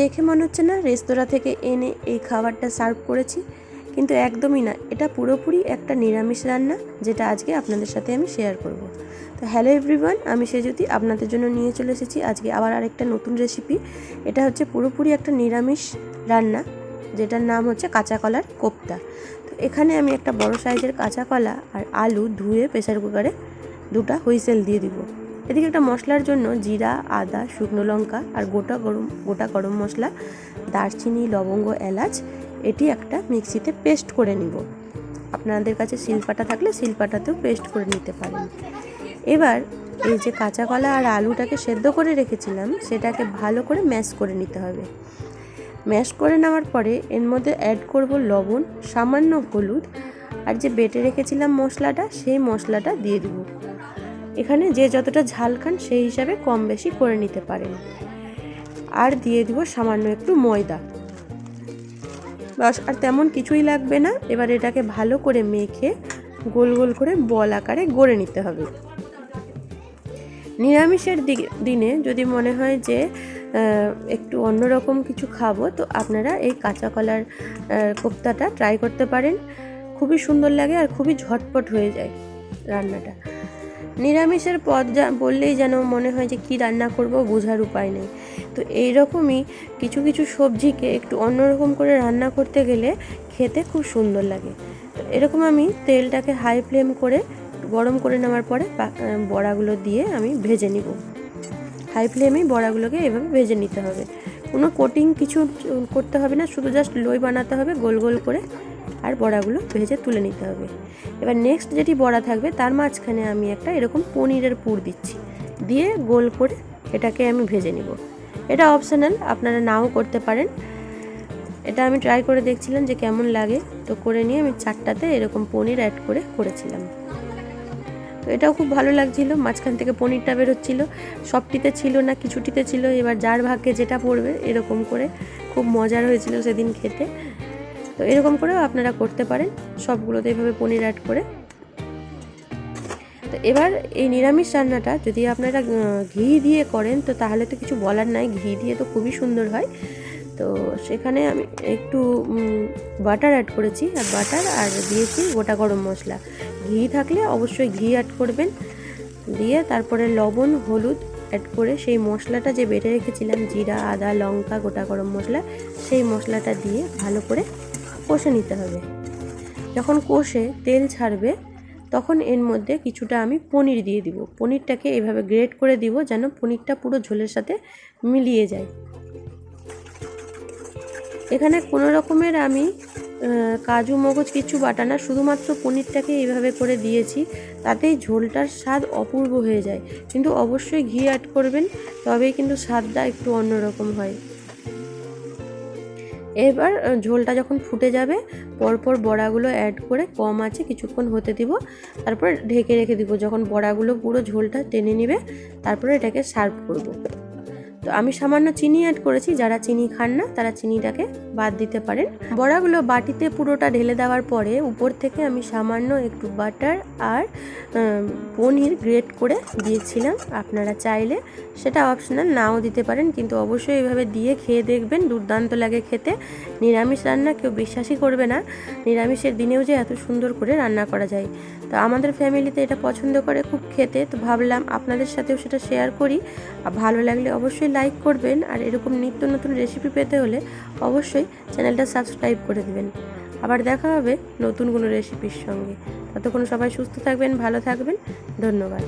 দেখে মনে হচ্ছে না রেস্তোরাঁ থেকে এনে এই খাবারটা সার্ভ করেছি, কিন্তু একদমই না। এটা পুরোপুরি একটা নিরামিষ রান্না, যেটা আজকে আপনাদের সাথে আমি শেয়ার করব। তো হ্যালো এভরিওয়ান আমি সেজুতি, আপনাদের জন্য নিয়ে চলে এসেছি আজকে আবার আরেকটা নতুন রেসিপি এটা হচ্ছে পুরোপুরি একটা নিরামিষ রান্না, যেটার নাম হচ্ছে কাঁচা কলার কোপ্তা। তো এখানে আমি একটা বড় সাইজের কাঁচা কলা আর আলু ধুয়ে প্রেসার কুকারে দুটা হুইসেল দিয়ে দিব। এদিকে একটা মশলার জন্য জিরা, আদা, শুকনো লঙ্কা আর গোটা গরম গোটা গরম মশলা, দারচিনি, লবঙ্গ, এলাচ, এটি একটা মিক্সিতে পেস্ট করে নিব। আপনাদের কাছে শিলপাটা থাকলে শিলপাটাতেও পেস্ট করে নিতে পারেন। এবার এই যে কাঁচা কলা আর আলুটাকে সেদ্ধ করে রেখেছিলাম, সেটাকে ভালো করে ম্যাশ করে নিতে হবে। ম্যাশ করে নেওয়ার পরে এর মধ্যে অ্যাড করব লবণ, সামান্য হলুদ, আর যে বেটে রেখেছিলাম মশলাটা, সেই মশলাটা দিয়ে দেব। এখানে যে যতটা ঝাল খান সেই হিসাবে কম বেশি করে নিতে পারেন। আর দিয়ে দিব সামান্য একটু ময়দা। বাস, আর তেমন কিছুই লাগবে না। এবার এটাকে ভালো করে মেখে গোল গোল করে বল আকারে গড়ে নিতে হবে। নিরামিষের দিনে যদি মনে হয় যে একটু অন্যরকম কিছু খাব, তো আপনারা এই কাঁচা কলার কোপ্তাটা ট্রাই করতে পারেন। খুবই সুন্দর লাগে আর খুবই ঝটপট হয়ে যায় রান্নাটা। নিরামিষের পদ যা বললেই যেন মনে হয় যে কি রান্না করব বোঝার উপায় নেই। তো এই রকমই কিছু কিছু সবজিকে একটু অন্যরকম করে রান্না করতে গেলে খেতে খুব সুন্দর লাগে। তো এরকম আমি তেলটাকে হাই ফ্লেম করে গরম করে নেওয়ার পরে বড়াগুলো দিয়ে আমি ভেজে নিব। হাই ফ্লেমেই বড়াগুলোকে এভাবে ভেজে নিতে হবে। কোনো কোটিং কিছু করতে হবে না, শুধু জাস্ট লই বানাতে হবে গোল গোল করে। আর বড়াগুলো ভেজে তুলে নিতে হবে। এবার নেক্সট যেটি বড়া থাকবে, তার মাঝখানে আমি একটা এরকম পনিরের পুর দিচ্ছি। দিয়ে গোল করে এটাকে আমি ভেজে নিব। এটা অপশনাল আপনারা নাও করতে পারেন। এটা আমি ট্রাই করে দেখছিলাম যে কেমন লাগে। তো করে নিয়ে আমি চারটাতে এরকম পনির অ্যাড করে করেছিলাম। তো এটাও খুব ভালো লাগছিল। মাঝখান থেকে পনিরটা বেরোচ্ছিল। সবটিতে ছিল না, কিছুটিতে ছিল। এবার যার ভাগ্যে যেটা পড়বে এরকম করে খুব মজার হয়েছিল সেদিন খেতে। তো এরকম করেও আপনারা করতে পারেন। সবগুলোতে এইভাবে পনির অ্যাড করে। তো এবার এই নিরামিষ রান্নাটা যদি আপনারা ঘি দিয়ে করেন, তো তাহলে তো কিছু বলার নাই। ঘি দিয়ে তো খুবই সুন্দর হয়। তো সেখানে আমি একটু বাটার অ্যাড করেছি। আর বাটার আর দিয়েছি গোটা গরম মশলা। ঘি থাকলে অবশ্যই ঘি অ্যাড করবেন। দিয়ে তারপরে লবণ, হলুদ অ্যাড করে সেই মশলাটা যে বেটে রেখেছিলাম, জিরা, আদা, লঙ্কা, গোটা গরম মশলা, সেই মশলাটা দিয়ে ভালো করে কষে নিতে হবে। যখন কষে তেল ছাড়বে, তখন এর মধ্যে কিছুটা আমি পনির দিয়ে দিব। পনিরটাকে এভাবে গ্রেট করে দিব যেন পনিরটা পুরো ঝোলের সাথে মিলিয়ে যায়। এখানে কোনো রকমের আমি কাজু, মগজ কিছু বাটা না শুধুমাত্র পনিরটাকে এইভাবে করে দিয়েছি, তাতেই ঝোলটার স্বাদ অপূর্ব হয়ে যায়। কিন্তু অবশ্যই ঘি অ্যাড করবেন, তবেই কিন্তু স্বাদটা একটু অন্যরকম হয়। এবার ঝোলটা যখন ফুটে যাবে, পরপর বড়াগুলো অ্যাড করে কম আছে কিছুক্ষণ হতে দিব। তারপর ঢেকে রেখে দিব। যখন বড়াগুলো পুরো ঝোলটা টেনে নিবে, তারপরে এটাকে সার্ভ করব। তো আমি সামান্য চিনি অ্যাড করেছি, যারা চিনি খান না, তারা চিনিটাকে বাদ দিতে পারেন। বড়াগুলো বাটিতে পুরোটা ঢেলে দেওয়ার পরে উপর থেকে আমি সামান্য একটু বাটার আর পনির গ্রেট করে দিয়েছিলাম। আপনারা চাইলে সেটা অপশনাল নাও দিতে পারেন, কিন্তু অবশ্যই এভাবে দিয়ে খেয়ে দেখবেন, দুর্দান্ত লাগে খেতে। নিরামিষ রান্না কেউ বিশ্বাসই করবে না, নিরামিষের দিনেও যে এত সুন্দর করে রান্না করা যায়। তো আমাদের ফ্যামিলিতে এটা পছন্দ করে খুব খেতে, তো ভাবলাম আপনাদের সাথেও সেটা শেয়ার করি। আর ভালো লাগলে অবশ্যই লাইক করবেন আর এরকম নিত্য নতুন রেসিপি পেতে হলে অবশ্যই চ্যানেলটা সাবস্ক্রাইব করে দেবেন। আবার দেখা হবে নতুন কোনো রেসিপির সঙ্গে। ততক্ষণ সবাই সুস্থ থাকবেন, ভালো থাকবেন। ধন্যবাদ।